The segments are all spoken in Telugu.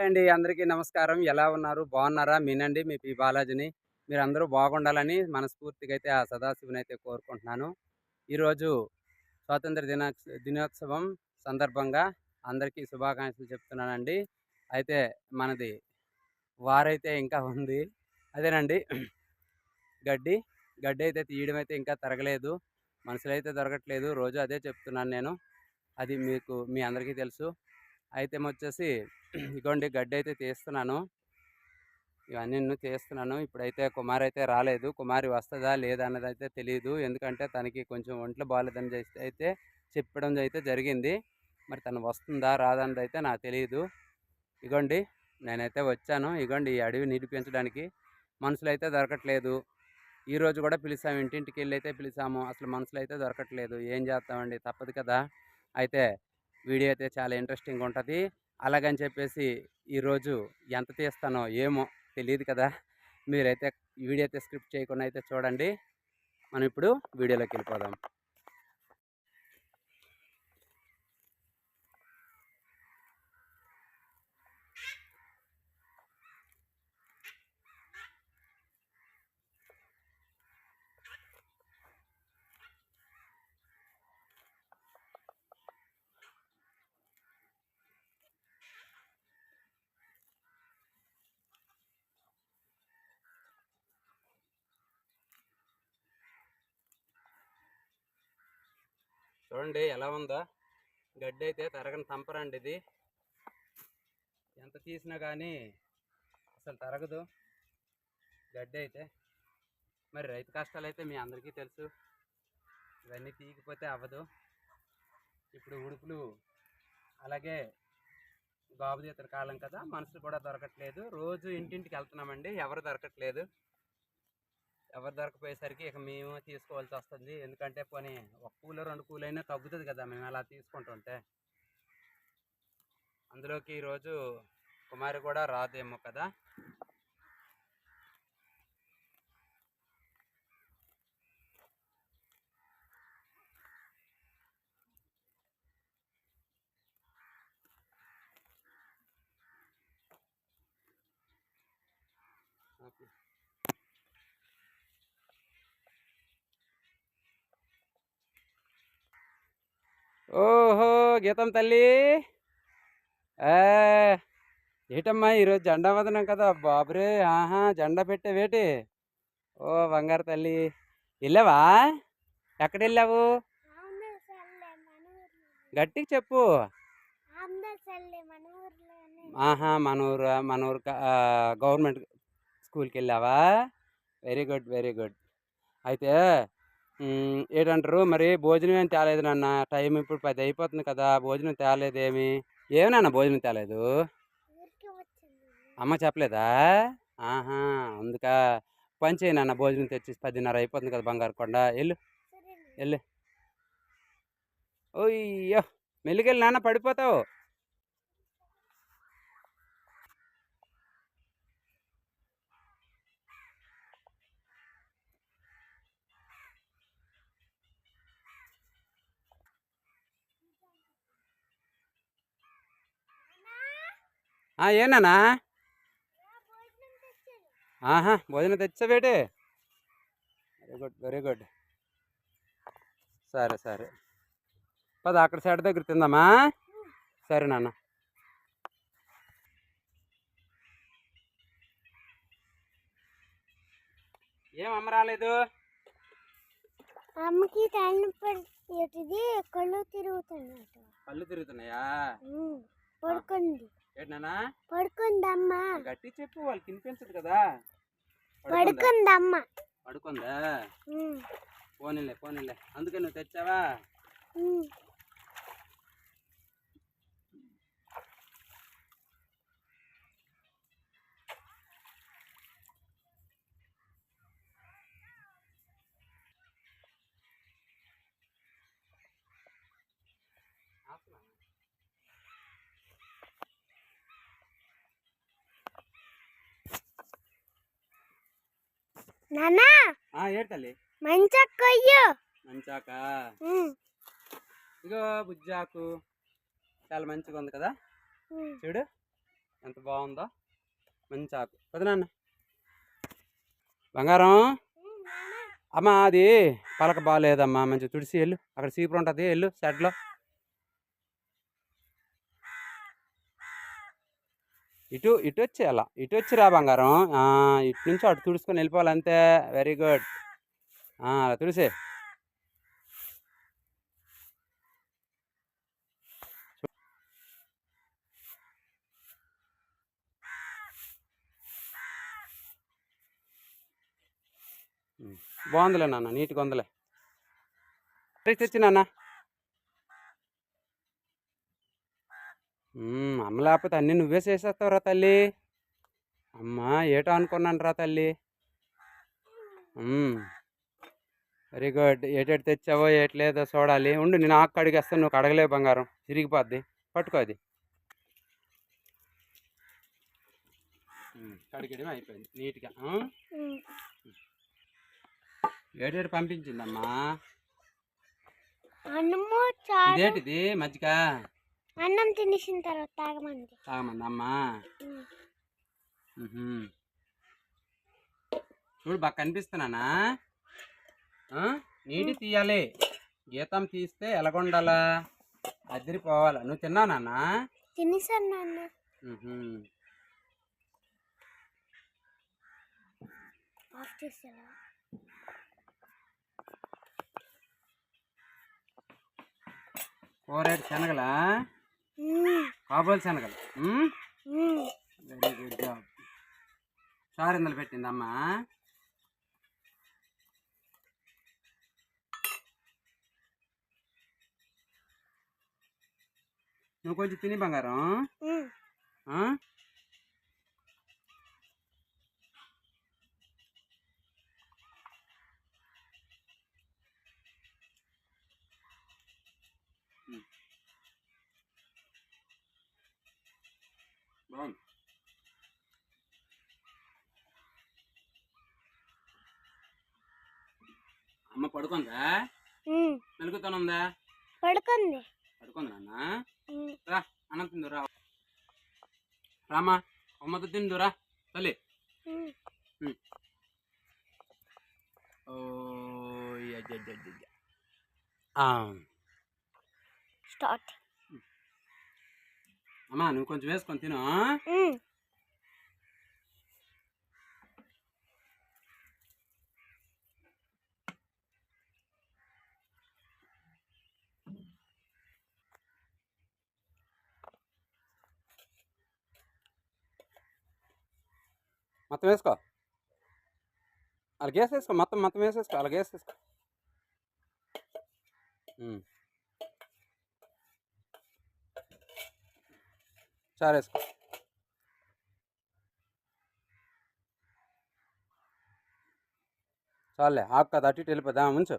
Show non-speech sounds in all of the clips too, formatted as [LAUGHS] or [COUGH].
అండి. అందరికీ నమస్కారం. ఎలా ఉన్నారు? బాగున్నారా? మీనండి మీ పి. బాలాజీని. మీరు అందరూ బాగుండాలని మనస్ఫూర్తిగా అయితే ఆ సదాశివుని అయితే కోరుకుంటున్నాను. ఈరోజు స్వాతంత్ర దిన దినోత్సవం సందర్భంగా అందరికీ శుభాకాంక్షలు చెప్తున్నానండి. అయితే మనది వారైతే ఇంకా ఉంది. అదేనండి. గడ్డి గడ్డి అయితే తీయడం అయితే ఇంకా తరగలేదు. మనసులో అయితే దొరకట్లేదు. రోజు అదే చెప్తున్నాను నేను. అది మీకు మీ అందరికీ తెలుసు. అయితే వచ్చేసి ఇగోండి గడ్డి అయితే తీస్తున్నాను. ఇవన్నీ నేను తీస్తున్నాను. ఇప్పుడైతే కుమారి అయితే రాలేదు. కుమారి వస్తుందా లేదా అన్నది అయితే తెలియదు ఎందుకంటే తనకి కొంచెం ఒంట్లో బాగాలేదని చేస్తే అయితే చెప్పడం అయితే జరిగింది. మరి తను వస్తుందా రాదా అన్నది అయితే నాకు తెలియదు ఇగోండి నేనైతే వచ్చాను. ఇగోండి ఈ అడవి నిడిపించడానికి మనుషులు అయితే దొరకట్లేదు. ఈరోజు కూడా పిలిచాము ఇంటింటికి వెళ్ళి అయితే పిలిచాము అసలు మనుషులు అయితే దొరకట్లేదు. ఏం చేస్తామండి తప్పదు కదా. అయితే వీడియో అయితే చాలా ఇంట్రెస్టింగ్ ఉంటుంది. అలాగని చెప్పేసి ఈరోజు ఎంత తీస్తానో ఏమో తెలియదు కదా. మీరైతే వీడియో అయితే స్క్రిప్ట్ చేయకుండా అయితే చూడండి. మనం ఇప్పుడు వీడియోలోకి వెళ్ళిపోదాం. చూడండి ఎలా ఉందో. గడ్డి అయితే తరగని తంపరండి ఇది. ఎంత తీసినా కానీ అసలు తరగదు. గడ్డి అయితే. మరి రైతు కష్టాలు అయితే మీ అందరికీ తెలుసు. ఇవన్నీ తీయకపోతే అవ్వదు. ఇప్పుడు ఉడుపులు అలాగే గాబు కాలం కదా మనుషులు కూడా దొరకట్లేదు. రోజు ఇంటింటికి వెళ్తున్నామండి ఎవరు దొరకట్లేదు. ఎవరు దొరకపోయేసరికి ఇక మేము తీసుకోవాల్సి వస్తుంది. ఎందుకంటే పోనీ ఒక కూల రెండు కూలైనా తగ్గుతుంది కదా మేము అలా తీసుకుంటుంటే. అందులోకి ఈరోజు కుమారి కూడా రాదేమో కదా. ఓకే. ఓహో గీతం తల్లి. ఏటమ్మా ఈరోజు జెండా వదనం కదా? బాబురే ఆహా జెండా పెట్టావేటి? ఓ బంగారు తల్లి. వెళ్ళావా ఎక్కడ వెళ్ళావు చెప్పు. ఆహా మన ఊరు మన ఊరు గవర్నమెంట్ స్కూల్కి వెళ్ళావా? Very good very good. అయితే ఏంటంటారు? మరి భోజనం ఏం తేలేదు నాన్న. టైం ఇప్పుడు పది అయిపోతుంది కదా. భోజనం తేలేదేమి ఏమి? నాన్న భోజనం తేలేదు? అమ్మ చెప్పలేదా? ఆహా అందుకా. పని చేయి నాన్న భోజనం తెచ్చి పదిన్నర అయిపోతుంది కదా బంగారు కొండ. వెళ్ళు. వెళ్ళు. ఓయ్యో మెల్లికెళ్ళి నాన్న పడిపోతావు. ఏనానా? ఆహా భోజనం తెచ్చావేటి వెరీ గుడ్ వెరీ గుడ్ సరే సరే. పద అక్కడ సైడ్ దగ్గర తిందామా? సరే నాన్న. ఏం అమ్మ రాలేదు? అమ్మకి కళ్ళు తిరుగుతున్నట్టు కళ్ళు తిరుగుతున్నాయా? పడుకుంది. ఏంటన్నా? పడుకుందమ్మ. గట్టి చెప్పు వాళ్ళకి వినిపించదు కదా. పడుకుందా? పడుకుందమ్మ. పడుకుందా? పోనీలే పోనీలే. అందుకే నువ్వు తెచ్చావా? నాన్న ఆ ఏడు తల్లి. మంచిగా కొయ్యు మంచాక? ఇగో బుజ్జాకు చాలా మంచిగా ఉంది కదా? ఉమ్. చూడు ఎంత బాగుందో. మంచి ఆకు వదినాన్న బంగారం. అమ్మా అది పలక బాగాలేదమ్మా మంచి తుడిసి వెళ్ళు. అక్కడ సీపురు ఉంటుంది వెళ్ళు షెడ్లో ఇటు ఇటు వచ్చి అలా. ఇటు వచ్చి రా బంగారం. ఇటు నుంచి అటు తుడుచుకొని వెళ్ళిపోవాలి అంతే. వెరీ గుడ్ అలా తుడిసే. బాగుందిలే నాన్న నీట్గా ఉందిలే. తెచ్చి నాన్న. అమ్మ లేకపోతే అన్నీ నువ్వే చేసేస్తావురా తల్లి. అమ్మా ఏటో అనుకున్నాను రా తల్లి వెరీ గుడ్. ఏటేటి తెచ్చావో ఏట్లేదో చూడాలి. ఉండు నేను ఆకు కడిగేస్తాను. నువ్వు కడగలేవు బంగారం. చిరిగిపోద్ది పట్టుకో అది. కడిగడం అయిపోయింది. నీట్గా. ఏటేటి పంపించిందమ్మా? ఇదేంటిది మజ్జిగ? అన్నం తినేసిన తర్వాత తాగమంది. తాగమంది అమ్మా. చూడు బాగా కనిపిస్తున్నానా? నీటి తీయాలి. గీతం తీస్తే ఎలాగుండాలా? అదిరిపోవాలా. నువ్వు తిన్నావు నాన్న? తినేసాను నాన్న. ఆఫ్ శనగలా. కాబోలు శనగలు. వెరీ గుడ్ జాబ్ చారిందలు పెట్టిందమ్మా. నువ్వు కొంచెం తిని బంగారం. బాగుంది అమ్మ పడుకుందా. మెలుగుతానుందా పడుకుంది. పడుకుంది నాన్న. రా అన్నం తిందు రా రామా అమ్మతో తిందు రా తల్లి. ఓ స్టార్ట్. అమ్మా నువ్వు కొంచెం వేసుకొని తిను. మొత్తం వేసుకో. అలాగే వేసేసుకో మొత్తం మొత్తం వేసేసుకో అలాగే వేసేసుకో చారు వేసుకో చాలే ఆకు కదా అటు ఇటు వెళ్ళిపోదా ఉంచు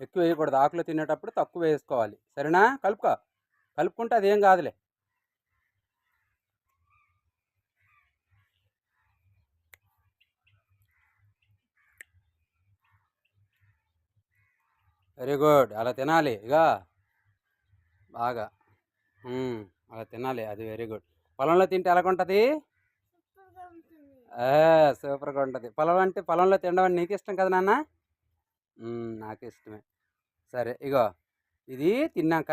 ఎక్కువ వేయకూడదు ఆకులో తినేటప్పుడు తక్కువ వేసుకోవాలి. సరేనా? కలుపుకో. కలుపుకుంటే అదేం కాదులే. Very good. అలా తినాలి. ఇక బాగా. అలా తినాలి. అది వెరీ గుడ్ పొలంలో తింటే ఎలాగుంటుంది? సూపర్గా ఉంటుంది. పొలం అంటే పొలంలో తినడం అంటే నీకు ఇష్టం కదా నాన్న? నాకు ఇష్టమే. సరే ఇగో ఇది తిన్నాక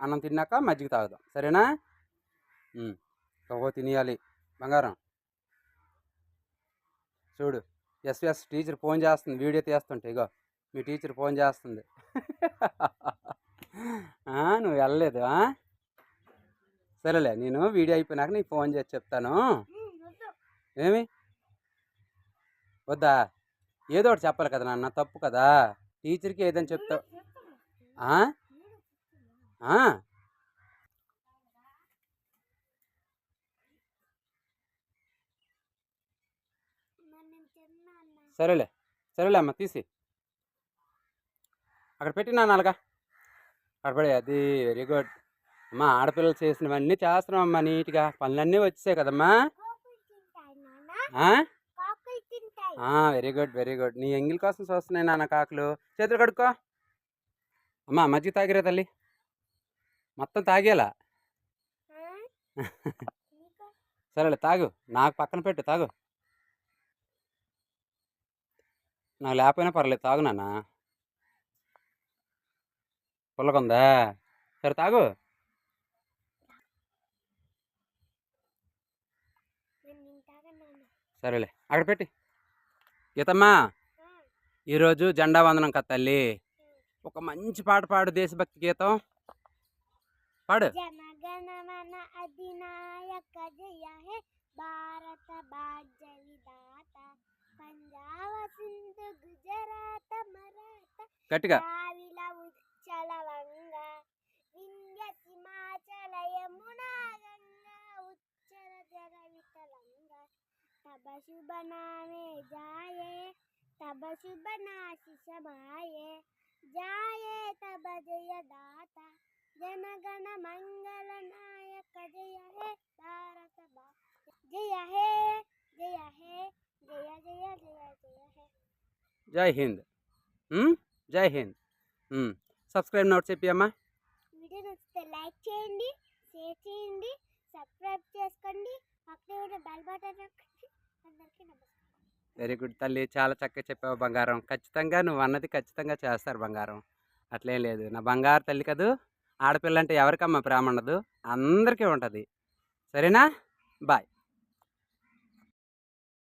అన్నం తిన్నాక మజ్జిగ తాగుదాం. సరేనా. ఓ తినేయాలి. బంగారం. చూడు ఎస్ ఎస్ టీచర్ ఫోన్ చేస్తుంది. వీడియో తీస్తుంటే ఇగో మీ టీచర్ ఫోన్ చేస్తుంది. [LAUGHS] నువ్వు వెళ్ళలేదు? సరేలే నేను వీడియో అయిపోయినాక నీకు ఫోన్ చేసి చెప్తాను. ఏమి? వద్దా? ఏదో ఒకటి చెప్పాలి కదా నాన్న తప్పు కదా? టీచర్కి ఏదని చెప్తావు? సరేలే సరేలే అమ్మ తీసి. అక్కడ పెట్టినా అలాగా. అక్కడ పడే అది వెరీ గుడ్ అమ్మా ఆడపిల్లలు చేసినవన్నీ చేస్తున్నాం అమ్మా నీట్గా. పనులన్నీ వచ్చేసాయి కదమ్మా. Very good very good. నీ ఎంగిల్ కోసం చూస్తున్నాయి నాన్న కాకులు. చేతులు కడుక్కో. అమ్మా మజ్జిగ తాగిరే తల్లి. మొత్తం తాగేలా? సరేలే తాగు. నాకు పక్కన పెట్టు తాగు. నాకు లేకపోయినా పర్లేదు తాగు నాన్న. పుల్లకుందా సరే తాగు నేను తింటాగా నాన్న సరేలే. అక్కడ పెట్టి. గీతమ్మా ఈరోజు జెండా వందనం కదా తల్లి. ఒక మంచి పాట పాడు దేశభక్తి గీతం. పాడు. జనగణమన అధినాయక జయ హే. భారత భాగ్య విధాత పంజాబ సింధు గుజరాత మరాఠ. గట్టిగా. ద్రావిడ ఉచ్చల వంగ. వింధ్య హిమాచల యమునా గంగా. ఉచ్చల జర వితలంగ తబ శుభ నామే జాయే తబ శుభ నాశిష మాయే జాయే తబ జయ దాత జనగణ మంగళ నాయక జయ హే భారత భా జయ హే జయ హే జయ జయ జయ జయ హే జై హింద్ ఉమ్, జై హింద్ ఉమ్, సబ్స్క్రైబ్ నోట్ చెప్పి అమ్మా వీడియో నచ్చితే లైక్ చేయండి షేర్ చేయండి సబ్స్క్రైబ్ చేసుకోండి పక్కనే ఉన్న బెల్ బటన్ నొక్కండి అందరికీ నమస్కారం. వెరీ గుడ్ తల్లి చాలా చక్కగా చెప్పావు బంగారం. ఖచ్చితంగా నువ్వు అన్నది ఖచ్చితంగా చేస్తారు బంగారం. అట్లేం లేదు. నా బంగారు తల్లి కదూ ఆడపిల్ల అంటే ఎవరికమ్మా ప్రేమ ఉండదు. అందరికీ ఉంటుంది. సరేనా? బాయ్.